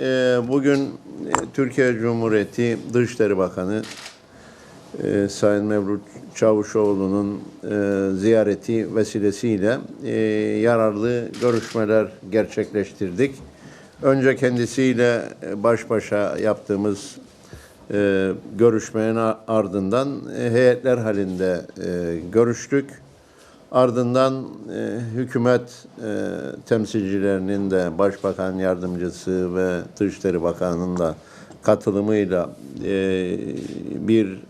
e, bugün e, Türkiye Cumhuriyeti Dışişleri Bakanı e, Sayın Mevlüt Çavuşoğlu'nun e, ziyareti vesilesiyle e, yararlı görüşmeler gerçekleştirdik. Önce kendisiyle e, baş başa yaptığımız e, görüşmenin ardından e, heyetler halinde e, görüştük. Ardından e, hükümet e, temsilcilerinin de Başbakan Yardımcısı ve Dışişleri Bakanı'nın da katılımıyla e, bir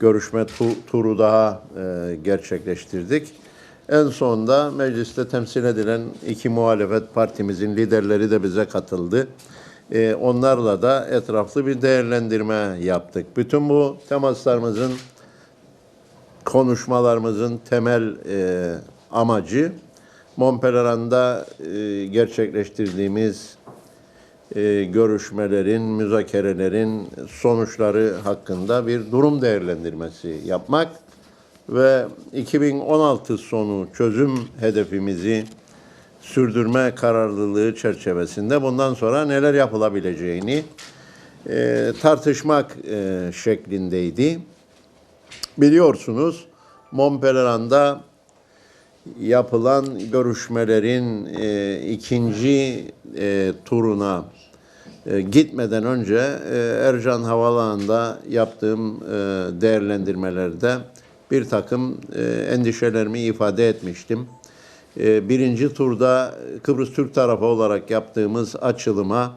görüşme tu- turu daha e, gerçekleştirdik. En sonunda mecliste temsil edilen iki muhalefet partimizin liderleri de bize katıldı. E, onlarla da etraflı bir değerlendirme yaptık. Bütün bu temaslarımızın konuşmalarımızın temel e, amacı Montpellier'da e, gerçekleştirdiğimiz e, görüşmelerin, müzakerelerin sonuçları hakkında bir durum değerlendirmesi yapmak ve 2016 sonu çözüm hedefimizi sürdürme kararlılığı çerçevesinde bundan sonra neler yapılabileceğini e, tartışmak e, şeklindeydi. Biliyorsunuz Montpellier'da yapılan görüşmelerin e, ikinci e, turuna e, gitmeden önce e, Ercan Havaalanı'nda yaptığım e, değerlendirmelerde bir takım e, endişelerimi ifade etmiştim. E, birinci turda Kıbrıs Türk tarafı olarak yaptığımız açılıma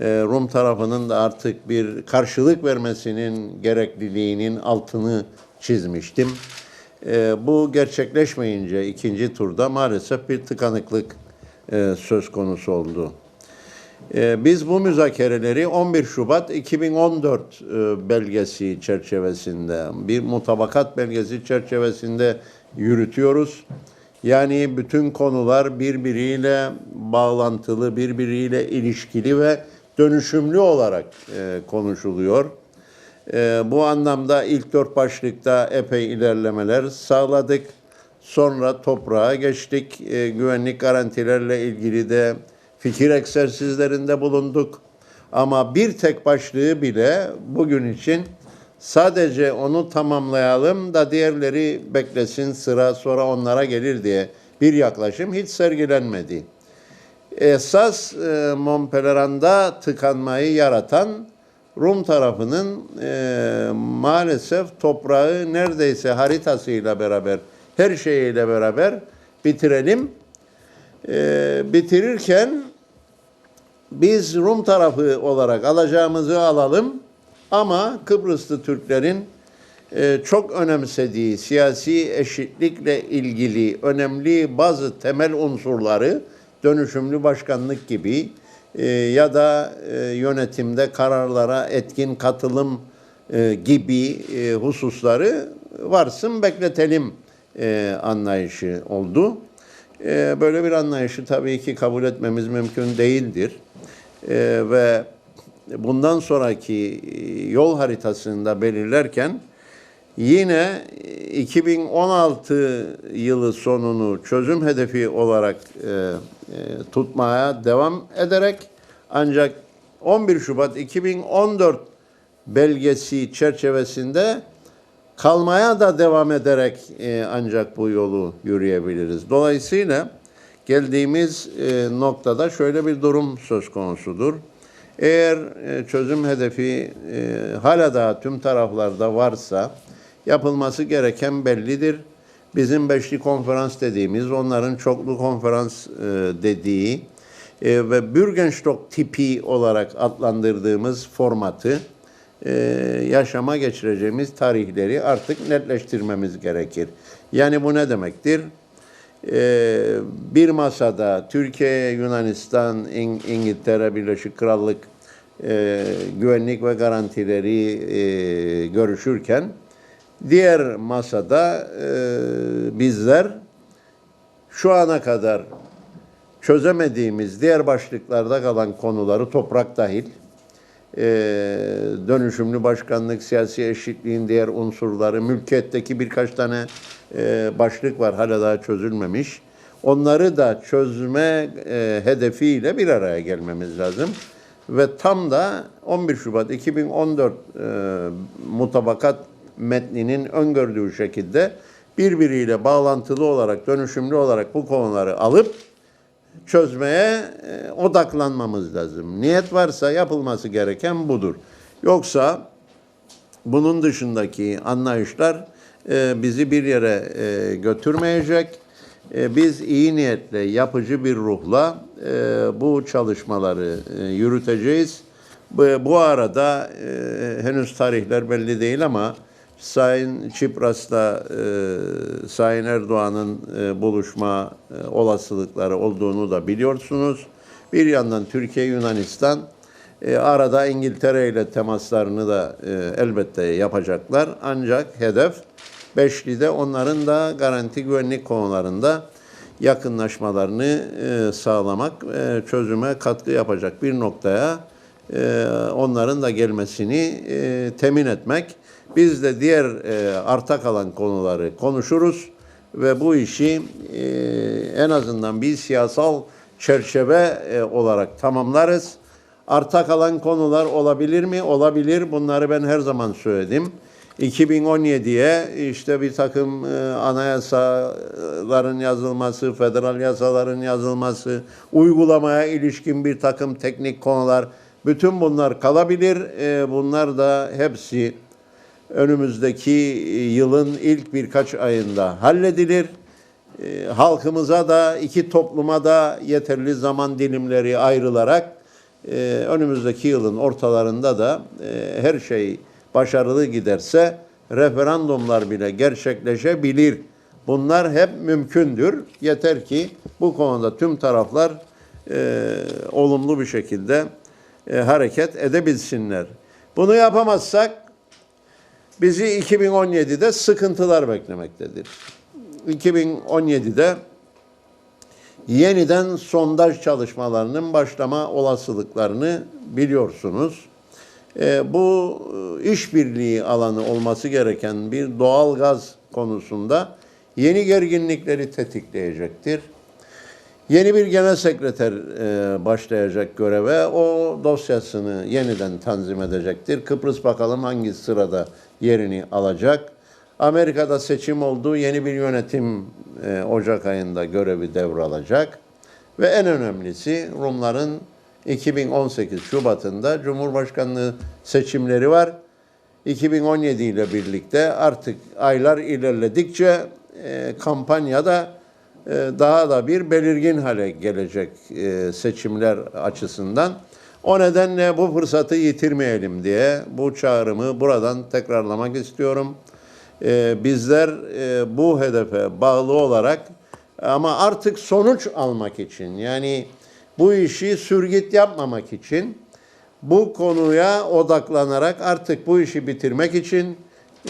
e, Rum tarafının da artık bir karşılık vermesinin gerekliliğinin altını çizmiştim. E, bu gerçekleşmeyince ikinci turda maalesef bir tıkanıklık e, söz konusu oldu. E, Biz bu müzakereleri 11 Şubat 2014 e, belgesi çerçevesinde, bir mutabakat belgesi çerçevesinde yürütüyoruz. Yani bütün konular birbiriyle bağlantılı, birbiriyle ilişkili ve dönüşümlü olarak e, konuşuluyor. E, bu anlamda ilk dört başlıkta epey ilerlemeler sağladık. Sonra toprağa geçtik. E, güvenlik garantilerle ilgili de fikir egzersizlerinde bulunduk. Ama bir tek başlığı bile bugün için sadece onu tamamlayalım da diğerleri beklesin sıra sonra onlara gelir diye bir yaklaşım hiç sergilenmedi. Esas e, Montpellier'da tıkanmayı yaratan Rum tarafının e, maalesef toprağı neredeyse haritasıyla beraber, her şeyiyle beraber bitirelim. E, bitirirken biz Rum tarafı olarak alacağımızı alalım ama Kıbrıslı Türklerin e, çok önemsediği siyasi eşitlikle ilgili önemli bazı temel unsurları dönüşümlü başkanlık gibi ya da e, yönetimde kararlara etkin katılım e, gibi e, hususları varsın bekletelim anlayışı oldu. Böyle bir anlayışı tabii ki kabul etmemiz mümkün değildir. Ve bundan sonraki yol haritasında belirlerken yine 2016 yılı sonunu çözüm hedefi olarak e, e, tutmaya devam ederek ancak 11 Şubat 2014 belgesi çerçevesinde kalmaya da devam ederek e, ancak bu yolu yürüyebiliriz. Dolayısıyla geldiğimiz e, noktada şöyle bir durum söz konusudur. Eğer e, çözüm hedefi e, hala daha tüm taraflarda varsa yapılması gereken bellidir. Bizim beşli konferans dediğimiz, onların çoklu konferans e, dediği e, ve Bürgenstock tipi olarak adlandırdığımız formatı e, yaşama geçireceğimiz tarihleri artık netleştirmemiz gerekir. Yani bu ne demektir? Bir masada Türkiye, Yunanistan, İng- İngiltere, Birleşik Krallık güvenlik ve garantileri görüşürken diğer masada e, bizler şu ana kadar çözemediğimiz diğer başlıklarda kalan konuları toprak dahil e, dönüşümlü başkanlık, siyasi eşitliğin diğer unsurları, mülkiyetteki birkaç tane e, başlık var hala daha çözülmemiş. Onları da çözme e, hedefiyle bir araya gelmemiz lazım. ve tam da 11 Şubat 2014 e, mutabakat metninin öngördüğü şekilde birbiriyle bağlantılı olarak, dönüşümlü olarak bu konuları alıp çözmeye e, odaklanmamız lazım. Niyet varsa yapılması gereken budur. Yoksa bunun dışındaki anlayışlar e, bizi bir yere e, götürmeyecek. Biz iyi niyetle, yapıcı bir ruhla bu çalışmaları yürüteceğiz. Bu, arada henüz tarihler belli değil ama Sayın Çipras'la e, Sayın Erdoğan'ın e, buluşma e, olasılıkları olduğunu da biliyorsunuz. Bir yandan Türkiye, Yunanistan, e, arada İngiltere ile temaslarını da e, elbette yapacaklar. Ancak hedef Beşli'de onların da garanti güvenlik konularında yakınlaşmalarını e, sağlamak, e, çözüme katkı yapacak bir noktaya e, onların da gelmesini e, temin etmek. Biz de diğer e, arta kalan konuları konuşuruz ve bu işi e, en azından bir siyasal çerçeve e, olarak tamamlarız. Arta kalan konular olabilir mi? Olabilir. Bunları ben her zaman söyledim. 2017'ye işte bir takım e, anayasaların yazılması, federal yasaların yazılması, uygulamaya ilişkin bir takım teknik konular, bütün bunlar kalabilir. E, bunlar da hepsi önümüzdeki yılın ilk birkaç ayında halledilir. E, halkımıza da iki topluma da yeterli zaman dilimleri ayrılarak e, önümüzdeki yılın ortalarında da e, her şey başarılı giderse referandumlar bile gerçekleşebilir. Bunlar hep mümkündür. Yeter ki bu konuda tüm taraflar e, olumlu bir şekilde e, hareket edebilsinler. Bunu yapamazsak bizi 2017'de sıkıntılar beklemektedir. 2017'de yeniden sondaj çalışmalarının başlama olasılıklarını biliyorsunuz. E, bu e, işbirliği alanı olması gereken bir doğal gaz konusunda yeni gerginlikleri tetikleyecektir. Yeni bir genel sekreter e, başlayacak göreve. O dosyasını yeniden tanzim edecektir. Kıbrıs bakalım hangi sırada yerini alacak. Amerika'da seçim oldu. Yeni bir yönetim e, Ocak ayında görevi devralacak. Ve en önemlisi Rumların 2018 Şubat'ında Cumhurbaşkanlığı seçimleri var. 2017 ile birlikte artık aylar ilerledikçe e, kampanyada daha da bir belirgin hale gelecek e, seçimler açısından. O nedenle bu fırsatı yitirmeyelim diye bu çağrımı buradan tekrarlamak istiyorum. E, bizler e, bu hedefe bağlı olarak ama artık sonuç almak için yani bu işi sürgüt yapmamak için bu konuya odaklanarak artık bu işi bitirmek için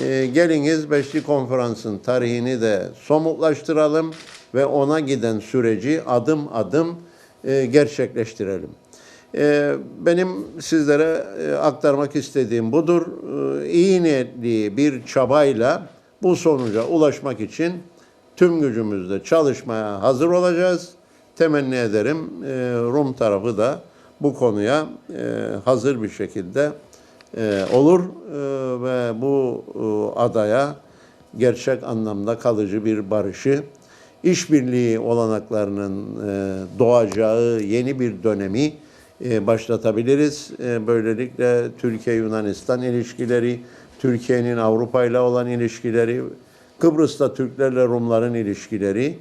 e, geliniz Beşli Konferans'ın tarihini de somutlaştıralım ve ona giden süreci adım adım e, gerçekleştirelim. E, benim sizlere e, aktarmak istediğim budur. E, iyi niyetli bir çabayla bu sonuca ulaşmak için tüm gücümüzle çalışmaya hazır olacağız. Temenni ederim e, Rum tarafı da bu konuya e, hazır bir şekilde e, olur e, ve bu e, adaya gerçek anlamda kalıcı bir barışı, işbirliği olanaklarının e, doğacağı yeni bir dönemi e, başlatabiliriz. E, böylelikle Türkiye-Yunanistan ilişkileri, Türkiye'nin Avrupa ile olan ilişkileri, Kıbrıs'ta Türklerle Rumların ilişkileri,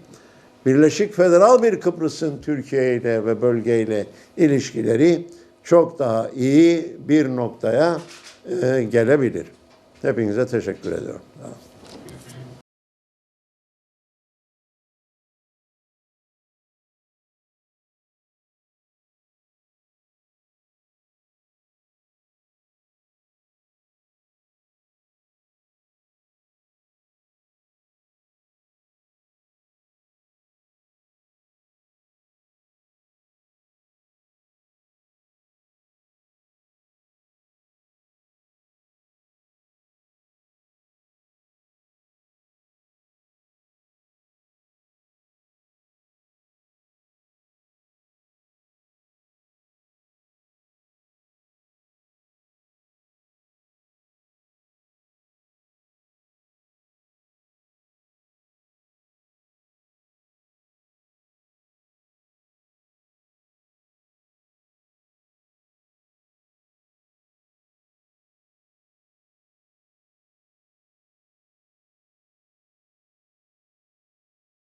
Birleşik Federal bir Kıbrıs'ın Türkiye ile ve bölgeyle ilişkileri çok daha iyi bir noktaya gelebilir. Hepinize teşekkür ediyorum.